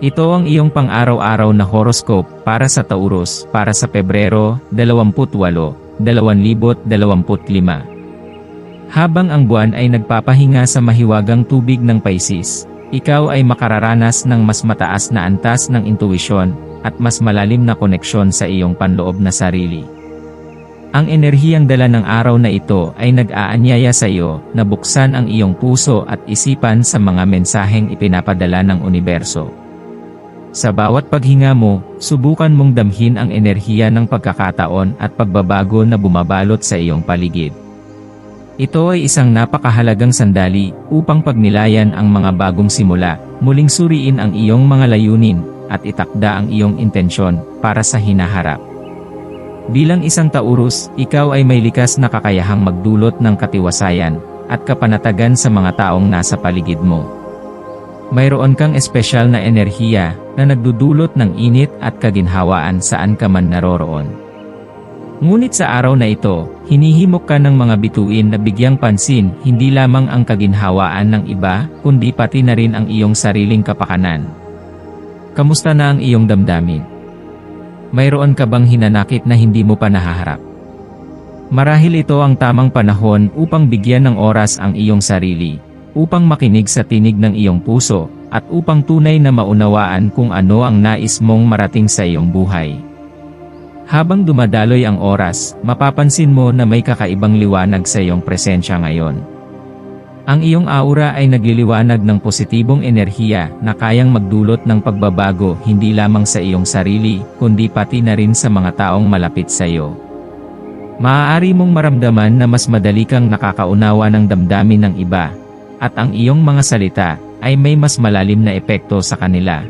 Ito ang iyong pang-araw-araw na horoscope para sa Taurus para sa Pebrero 28, 2025. Habang ang buwan ay nagpapahinga sa mahiwagang tubig ng Pisces, ikaw ay makararanas ng mas mataas na antas ng intuwisyon at mas malalim na koneksyon sa iyong panloob na sarili. Ang enerhiyang dala ng araw na ito ay nag-aanyaya sa iyo na buksan ang iyong puso at isipan sa mga mensaheng ipinapadala ng universo. Sa bawat paghinga mo, subukan mong damhin ang enerhiya ng pagkakataon at pagbabago na bumabalot sa iyong paligid. Ito ay isang napakahalagang sandali upang pagnilayan ang mga bagong simula, muling suriin ang iyong mga layunin, at itakda ang iyong intensyon para sa hinaharap. Bilang isang Taurus, ikaw ay may likas na kakayahang magdulot ng katiwasayan at kapanatagan sa mga taong nasa paligid mo. Mayroon kang espesyal na enerhiya na nagdudulot ng init at kaginhawaan saan ka man naroroon. Ngunit sa araw na ito, hinihimok ka ng mga bituin na bigyang pansin hindi lamang ang kaginhawaan ng iba, kundi pati na rin ang iyong sariling kapakanan. Kamusta na ang iyong damdamin? Mayroon ka bang hinanakit na hindi mo pa nahaharap? Marahil ito ang tamang panahon upang bigyan ng oras ang iyong sarili upang makinig sa tinig ng iyong puso, at upang tunay na maunawaan kung ano ang nais mong marating sa iyong buhay. Habang dumadaloy ang oras, mapapansin mo na may kakaibang liwanag sa iyong presensya ngayon. Ang iyong aura ay nagliliwanag ng positibong enerhiya na kayang magdulot ng pagbabago hindi lamang sa iyong sarili, kundi pati na rin sa mga taong malapit sa iyo. Maaari mong maramdaman na mas madali kang nakakaunawa ng damdamin ng iba, at ang iyong mga salita ay may mas malalim na epekto sa kanila.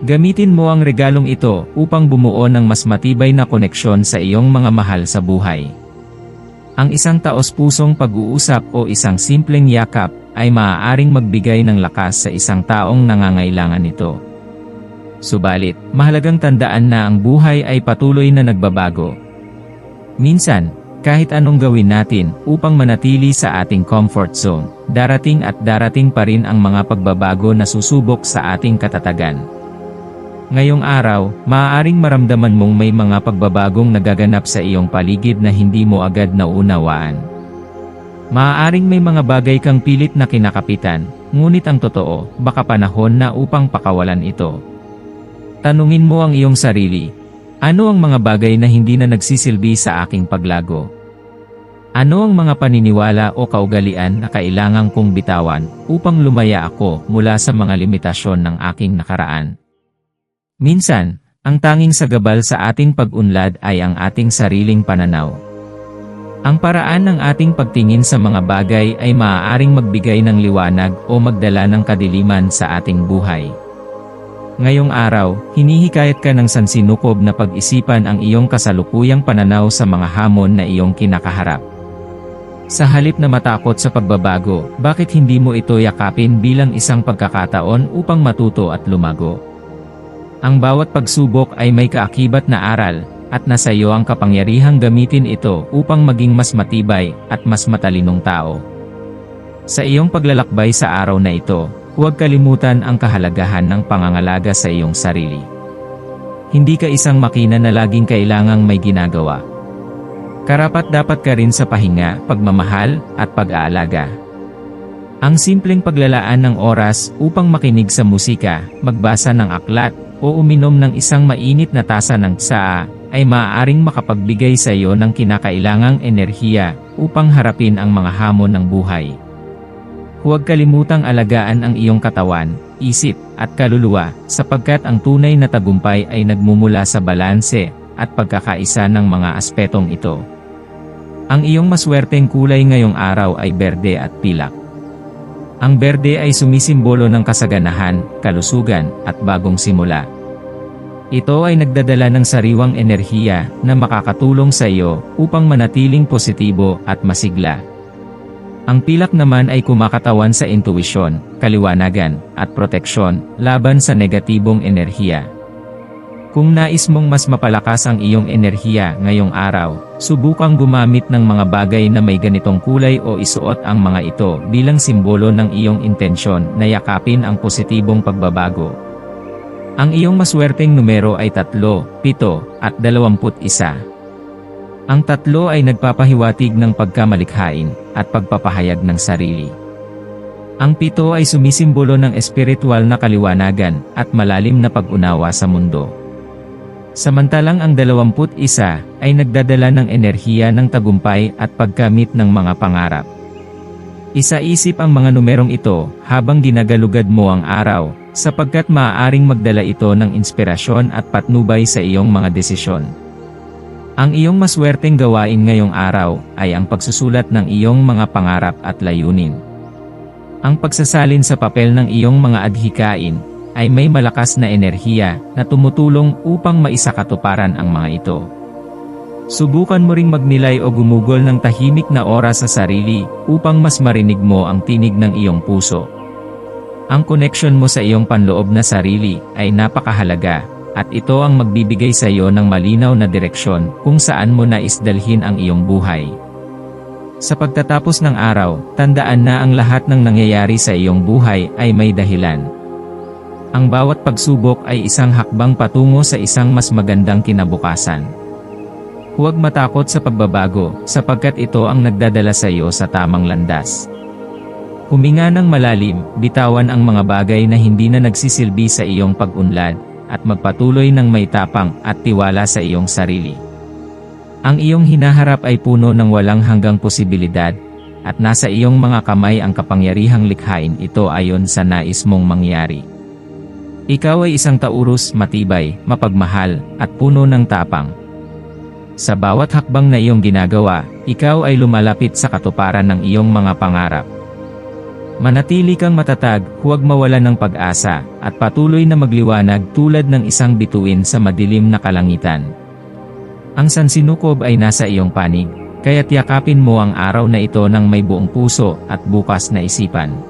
Gamitin mo ang regalong ito upang bumuo ng mas matibay na koneksyon sa iyong mga mahal sa buhay. Ang isang taos-pusong pag-uusap o isang simpleng yakap ay maaaring magbigay ng lakas sa isang taong nangangailangan nito. Subalit, mahalagang tandaan na ang buhay ay patuloy na nagbabago. Minsan, kahit anong gawin natin upang manatili sa ating comfort zone, darating at darating pa rin ang mga pagbabago na susubok sa ating katatagan. Ngayong araw, maaaring maramdaman mong may mga pagbabagong nagaganap sa iyong paligid na hindi mo agad naunawaan. Maaaring may mga bagay kang pilit na kinakapitan, ngunit ang totoo, baka panahon na upang pakawalan ito. Tanungin mo ang iyong sarili, ano ang mga bagay na hindi na nagsisilbi sa aking paglago? Ano ang mga paniniwala o kaugalian na kailangang kong bitawan upang lumaya ako mula sa mga limitasyon ng aking nakaraan? Minsan, ang tanging sagabal sa ating pag-unlad ay ang ating sariling pananaw. Ang paraan ng ating pagtingin sa mga bagay ay maaaring magbigay ng liwanag o magdala ng kadiliman sa ating buhay. Ngayong araw, hinihikayat ka ng sansinukob na pag-isipan ang iyong kasalukuyang pananaw sa mga hamon na iyong kinakaharap. Sa halip na matakot sa pagbabago, bakit hindi mo ito yakapin bilang isang pagkakataon upang matuto at lumago? Ang bawat pagsubok ay may kaakibat na aral, at nasa iyo ang kapangyarihang gamitin ito upang maging mas matibay at mas matalinong tao. Sa iyong paglalakbay sa araw na ito, Huwag kalimutan ang kahalagahan ng pangangalaga sa iyong sarili. Hindi ka isang makina na laging kailangang may ginagawa. Karapat dapat ka rin sa pahinga, pagmamahal, at pag-aalaga. Ang simpleng paglalaan ng oras upang makinig sa musika, magbasa ng aklat, o uminom ng isang mainit na tasa ng tsaa, ay maaaring makapagbigay sa iyo ng kinakailangang enerhiya upang harapin ang mga hamon ng buhay. Huwag kalimutang alagaan ang iyong katawan, isip, at kaluluwa, sapagkat ang tunay na tagumpay ay nagmumula sa balanse, at pagkakaisa ng mga aspetong ito. Ang iyong maswerteng kulay ngayong araw ay berde at pilak. Ang berde ay sumisimbolo ng kasaganahan, kalusugan, at bagong simula. Ito ay nagdadala ng sariwang enerhiya na makakatulong sa iyo upang manatiling positibo at masigla. Ang pilak naman ay kumakatawan sa intuwisyon, kaliwanagan, at proteksyon laban sa negatibong enerhiya. Kung nais mong mas mapalakas ang iyong enerhiya ngayong araw, subukang gumamit ng mga bagay na may ganitong kulay o isuot ang mga ito bilang simbolo ng iyong intensyon na yakapin ang positibong pagbabago. Ang iyong maswerteng numero ay 3, 7, at 21. Ang tatlo ay nagpapahiwatig ng pagkamalikhain at pagpapahayag ng sarili. Ang pito ay sumisimbolo ng espiritual na kaliwanagan at malalim na pag-unawa sa mundo. Samantalang ang 21 ay nagdadala ng enerhiya ng tagumpay at pagkamit ng mga pangarap. Isa-isip ang mga numerong ito habang ginagalugad mo ang araw, sapagkat maaaring magdala ito ng inspirasyon at patnubay sa iyong mga desisyon. Ang iyong maswerteng gawain ngayong araw ay ang pagsusulat ng iyong mga pangarap at layunin. Ang pagsasalin sa papel ng iyong mga adhikain ay may malakas na enerhiya na tumutulong upang maisakatuparan ang mga ito. Subukan mo ring magnilay o gumugol ng tahimik na oras sa sarili upang mas marinig mo ang tinig ng iyong puso. Ang connection mo sa iyong panloob na sarili ay napakahalaga at ito ang magbibigay sa iyo ng malinaw na direksyon kung saan mo nais dalhin ang iyong buhay. Sa pagtatapos ng araw, tandaan na ang lahat ng nangyayari sa iyong buhay ay may dahilan. Ang bawat pagsubok ay isang hakbang patungo sa isang mas magandang kinabukasan. Huwag matakot sa pagbabago, sapagkat ito ang nagdadala sa iyo sa tamang landas. Huminga ng malalim, bitawan ang mga bagay na hindi na nagsisilbi sa iyong pag-unlad, at magpatuloy ng may tapang at tiwala sa iyong sarili. Ang iyong hinaharap ay puno ng walang hanggang posibilidad, at nasa iyong mga kamay ang kapangyarihang likhain ito ayon sa nais mong mangyari. Ikaw ay isang taurus, matibay, mapagmahal, at puno ng tapang. Sa bawat hakbang na iyong ginagawa, ikaw ay lumalapit sa katuparan ng iyong mga pangarap. Manatili kang matatag, huwag mawalan ng pag-asa, at patuloy na magliwanag tulad ng isang bituin sa madilim na kalangitan. Ang sansinukob ay nasa iyong panig, kaya't yakapin mo ang araw na ito ng may buong puso at bukas na isipan.